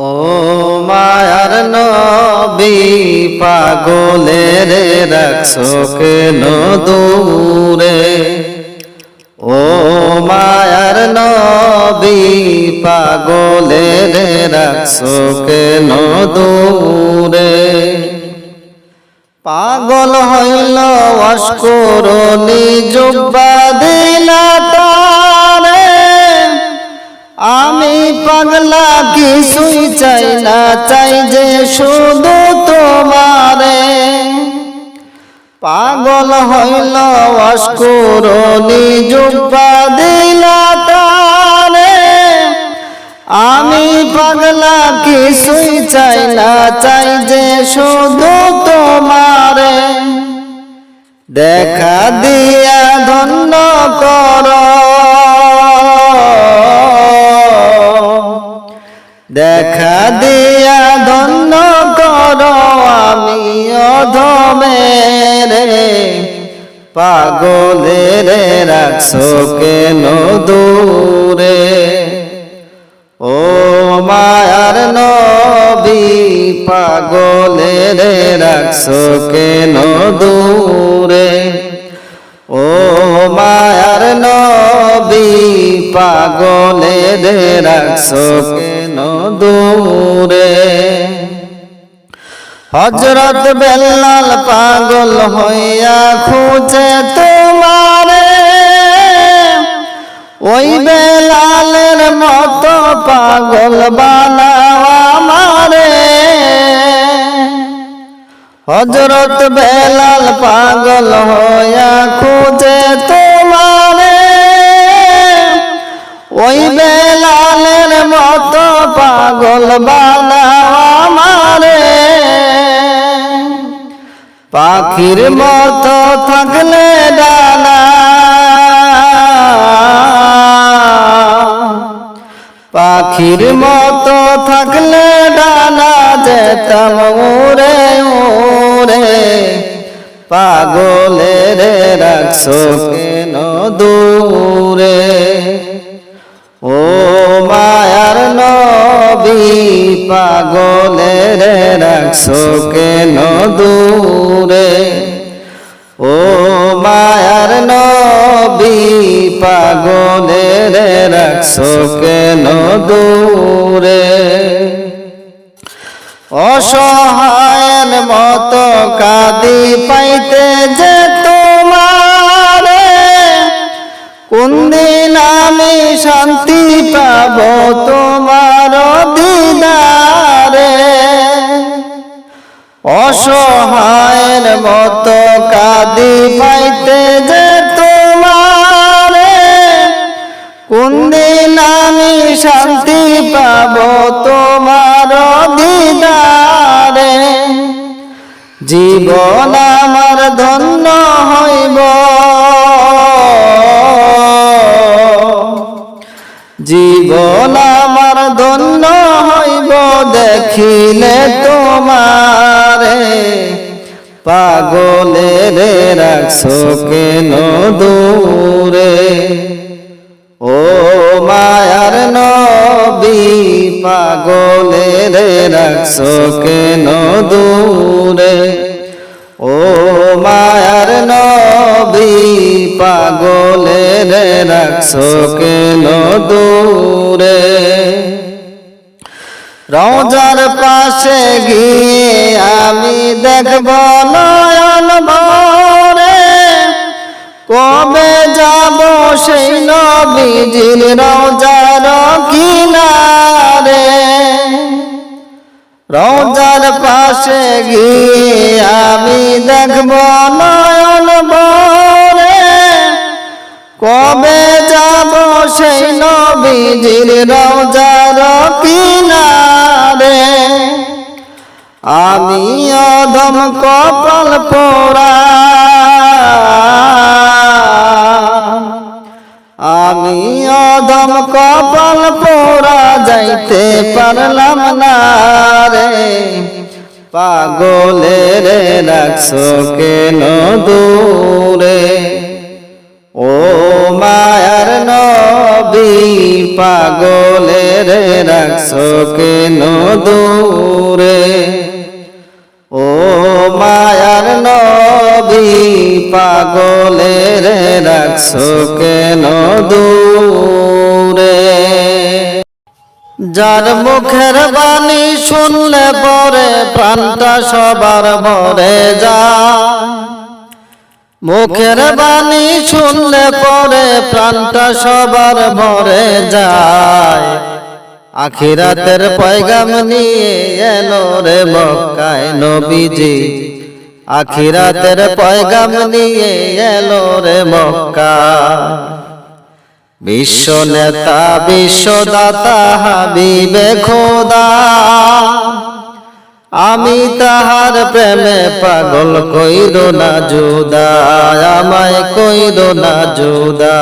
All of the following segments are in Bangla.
ও মায়ার নবী, পাগলের রাখছো কেন দূরে? ও মায়ার নবী, পাগলের রাখছো কেন দূরে? পাগল হইল অস্করণি, জুব্বা দিলা তারে আমি পাগলা কিছুই চাই না, চাই যে শুধু তোমারে। পাগল হইল অস্করণি জুব্বা দিলা আমি পাগলা কিছুই চাই না, চাই যে শুধু তোমারে। দেখা দিয়া ধন্য কর। দেখা দিয়া ধন্য কর আমি অধমে অধমের। পাগলের রাখছো কেন দূরে? ও মায়ার নবী, পাগলের রাখছো কেন দূরে? ও নবী পাগলের রাখছো কেন দূরে হজরত বেল্লাল পাগল হইয়া খুঁজে তোমারে। ওই বেলালের মতো পাগল বানাও আমারে। হজরত বেলাল পাগল হইয়া খুঁজে তোমারে। ওই বেলালের মতো পাগল বানাও আমারে। পাখির মতো থাকলে ডানা। পাখির মতো থাকলে ডানা যেতাম উড়ে উড়ে। পাগলের রাখছো কেন দূরে। ও মায়ার নবী, পাগলের রাখছো কেন দূরে? ও মায়ার নবী, পাগলের রাখছো কেন দূরে? অসহায়ের মতো কাদি পাইতে যে কোন দিন আমি শান্তি পাব তোমার দিদারে? অসহায়ের মতো কাদি পাইতে যে তোমারে। কোন দিন আমি শান্তি পাব তোমার দিদারে? জীবন আমার ধন্য হইব হইব দেখিলে তোমারে পাগলের রাখছো কেন দূরে? ও মায়ার নবী, পাগলের রাখছো কেন দূরে? ও মায়ার নবী, পাগলের রাখছো কেন দূরে? রোজার পাশে গিয়ে আমি দেখব নয়ন ভরে। কবে যাব সেই নবীজির রোজার কিনারে? রোজার পাশে গিয়ে যাইতে পারলাম না রে। পাগলের রাখছো কেন দূরে? ও মায়ার নবী নবী পাগলের রাখছো কেন দূরে? ও মায়ার নবী রে রাখছো কেন দূরে? যার মুখের বাণী শুনলে পরে প্রাণটা সবার ভরে যা মুখের বাণী শুনলে পরে প্রাণটা সবার ভরে যায়। আখিরাতের পয়গাম নিয়ে এলো রে মক্কায় নবীজি। আখিরাতের পয়গাম নিয়ে এলো রে মক্কা। বিশ্ব নেতা বিশ্বদাতা, হাবিবে খোদা। আমি তাহার প্রেমে পাগল কইর না জুদা, আমায় কইর না জুদা।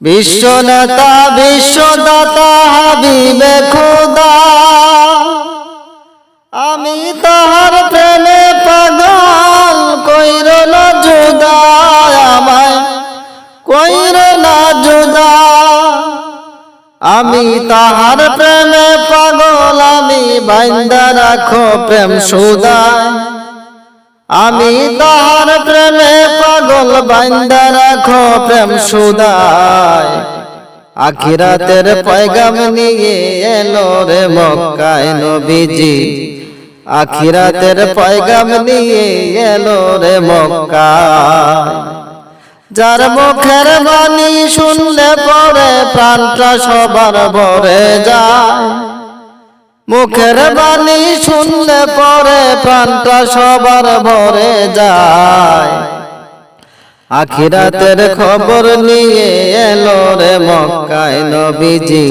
বিশ্ব নেতা বিশ্বদাতা, হাবিবে খোদা। আমি তাহার আমি তাহার প্রেমে পাগল আমি বাইন্দা রাখো প্রেম সুদায়। আমি তাহার প্রেমে পাগল বাইন্দা রাখো প্রেম সুদায়। আখিরাতের পয়গাম নিয়ে এলো রে মক্কায় নবীজি। আখিরাতের পয়গাম নিয়ে এলো রে মক্কায়। যার মুখের বাণী শুনলে পরে প্রাণটা সবার ভরে যায়। মুখের বাণী শুনলে পরে প্রাণটা সবার ভরে যায়। আখিরাতের খবর নিয়ে এলো রে মক্কায় নবীজি।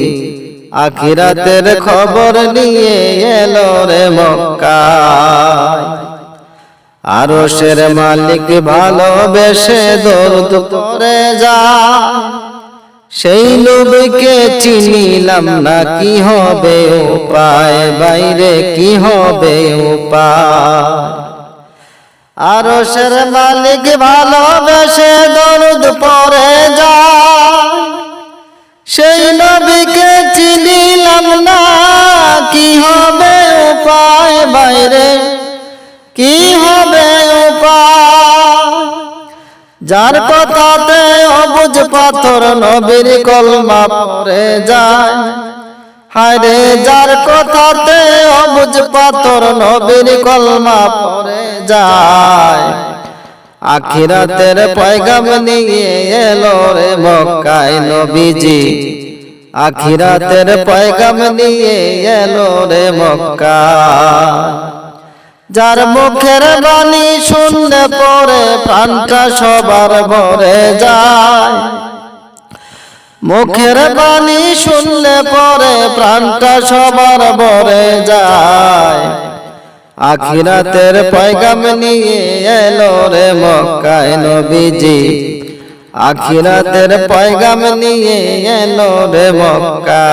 আখিরাতের খবর নিয়ে এলো রে মক্কায়। আরশের মালিক ভালোবেসে দৌড় করে যা। সেই নবীকে চিনিলাম না, কি হবে উপায়? বাইরে কি হবে উপায়? আরশের মালিক ভালোবেসে দৌড় পরে যা। সেই নবীকে চিনিলাম না, কি হবে উপায়? বাইরে কি হবে যার কথাতে অবুজ পাথর নবীর কলমা পরে যায়। হায়রে যার কথাতে অবুজ পাথর নবীর কলমা পরে যায়। আখিরাতের পয়গাম নিয়ে এলো রে মক্কায় নবীজি। আখিরাতের পয়গাম নিয়ে এলো রে মক্কা। যার মুখের বাণী শুনলে পরে প্রাণটা সবার ভরে যায়। মুখের বাণী শুনলে পরে প্রাণটা সবার ভরে যায়। আখিরাতের পয়গাম নিয়ে এলো রে মক্কায় নবীজি। আখিরাতের পয়গাম নিয়ে এলো রে মক্কা।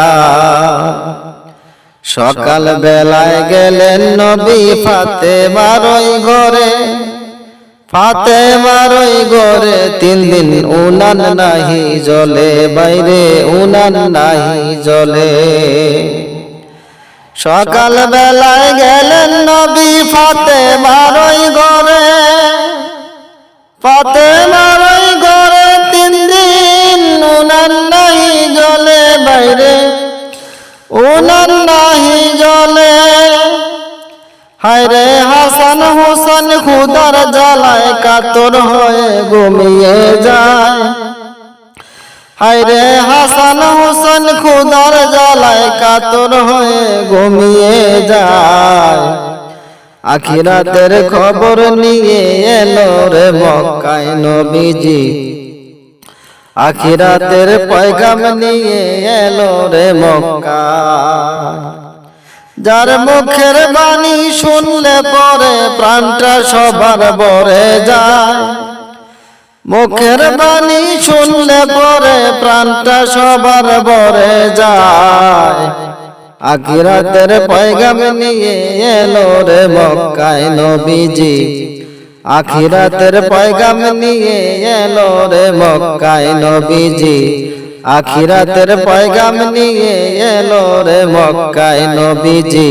সকাল বেলায় গেলেন নবী ফাতে মারই ঘরে। ফাতে মারই ঘরে তিন দিন উনান নাহি জলে বাইরে উনান নাহি জলে সকাল বেলায় গেলেন নবী ফাতে মারই ঘরে। ফাতে মারই ঘরে তিন দিন উনান নাহি জলে বাইরে উনান নাহি জলে। হায়রে হাসান হোসেন খুদার জ্বালায় কাতর হয়ে ঘুমিয়ে যায়। হায়রে হাসান হোসেন খুদার জ্বালায় কাতর হয়ে ঘুমিয়ে যায়। আখিরাতের খবর নিয়ে এলো রে মক্কায় নবীজি। আখিরাতের পয়গাম নিয়ে এলো রে মক্কা। যার মুখের বাণী শুনলে পরে প্রাণটা সবার বরে যায়। মুখের বাণী শুনলে পরে প্রাণটা সবার বরে যায়। আখিরাতের পয়গাম নিয়ে এলো রে মক্কায় নবীজি। আখিরাতের পয়গাম নিয়ে এলো রে মক্কায় নবীজি। আখিরাতের পয়গাম নিয়ে এলো রে মক্কায় নবীজি।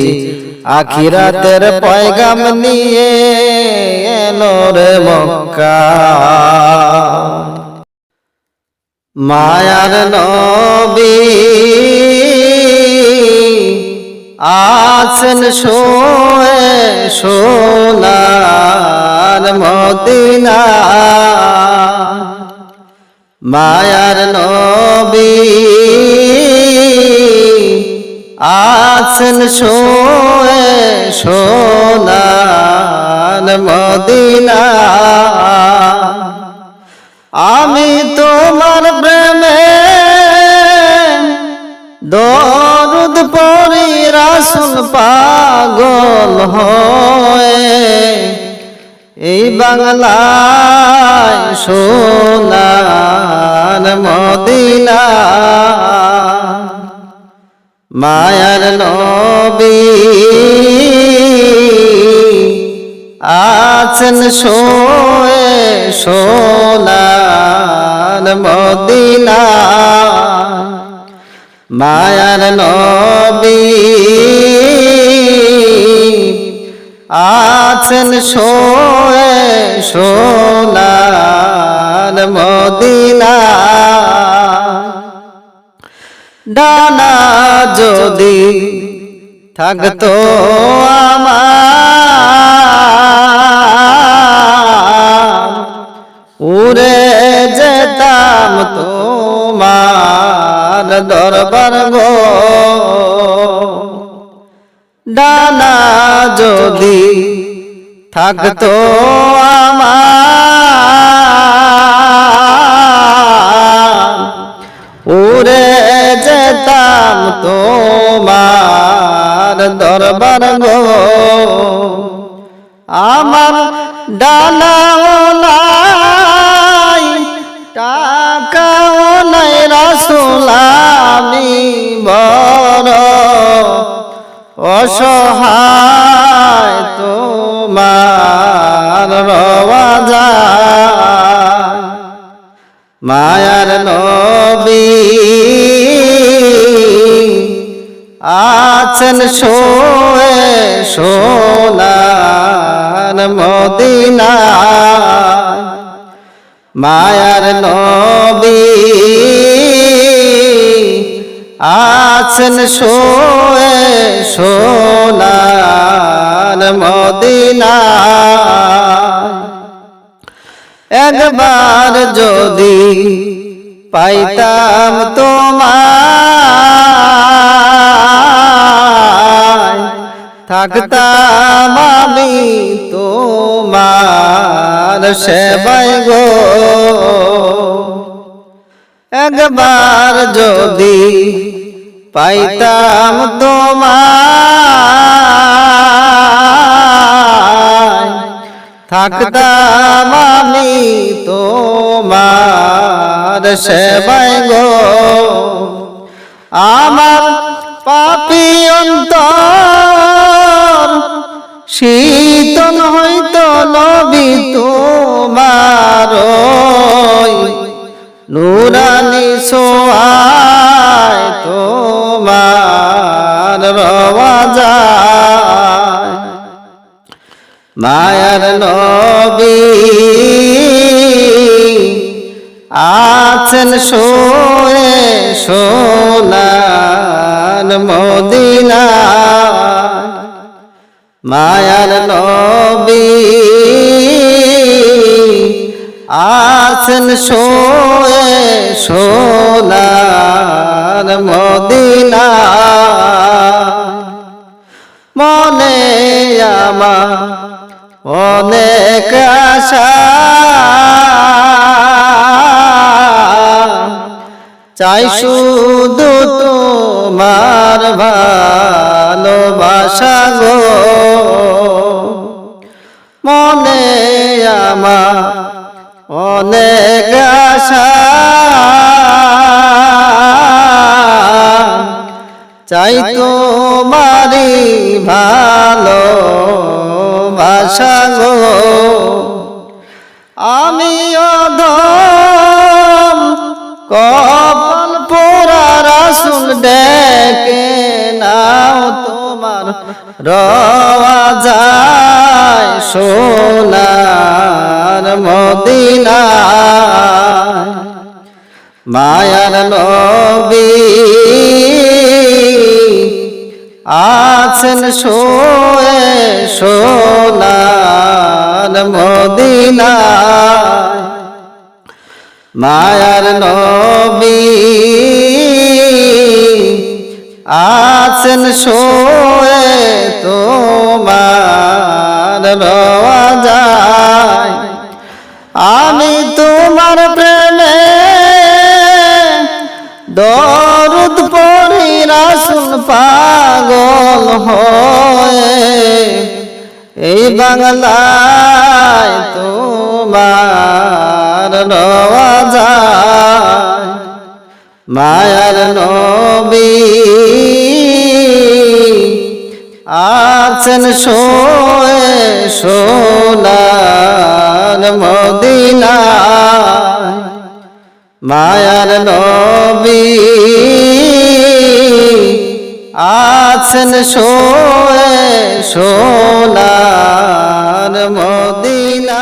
আখিরাতের পয়গাম নিয়ে এলো রে মক্কা। মায়ার নবী আছেন শোয়ে সোনার মদিনা। মায়ার নবী আছেন শোয়ে সোনার মদিনা। আমি তোমার প্রেমে দরুদ পরি রাসুল পাগল হয়ে। এই বাংলায় সোনার মদিনা। মায়ার নবী আছেন শোয়ে সোনার মদিনা। মায়ার নবী আছেন শোয়ে সোনার মদিনা। ডানা যদি থাকতো আমার উড়ে যেতাম তোমার দরবার গো। ডানা যদি থাকতো আমার, উড়ে যেতাম তোমার দরবার গো। আমার ডানা নাই টাকাও নাই রাসুল আমি বড় অসহায় তোমার রওয়া মায়ার নবী আছেন শোয়ে সোনার মদিনা মায়ার নবী আছেন শোয়ে সোনার মদিনা একবার যদি পাইতাম তোমার থাকতাম আমি তোমার সেবাই গো। একবার যদি পাইতাম তোমার থাকতাম আমি তোমার সেবাই গো। আমার পাপি অন্তর শীতল হইতো নবী তোমার নুরানি সোয়ায় তোমার রওয়া মায়ার নবী আছেন শোয়ে সোনার মদিনা মায়ার নবী আছেন শোয়ে সোনার মদিনা। মনে আমা অনেক আশা। চাই শুধু তোমার ভালোবাসা গো মনে আমার অনেক আশা। চাই তোমারি ভালো ভাষা গো। রওয়া সোনার মদিনা। মায়ার নবী আছেন শোয়ে সোনার মদিনা। মায়ার নবী আছেন শোয়ে তোমার রওয়া যায় আমি তোমার প্রেমে দরুদ পড়ি, রাসুল পাগল হয়ে। এই বাংলায় তোমার রওয়া যায় মায়ার আছেন শোয়ে সোনার মদিনা মায়ার নবী আছেন শোয়ে সোনার মদিনা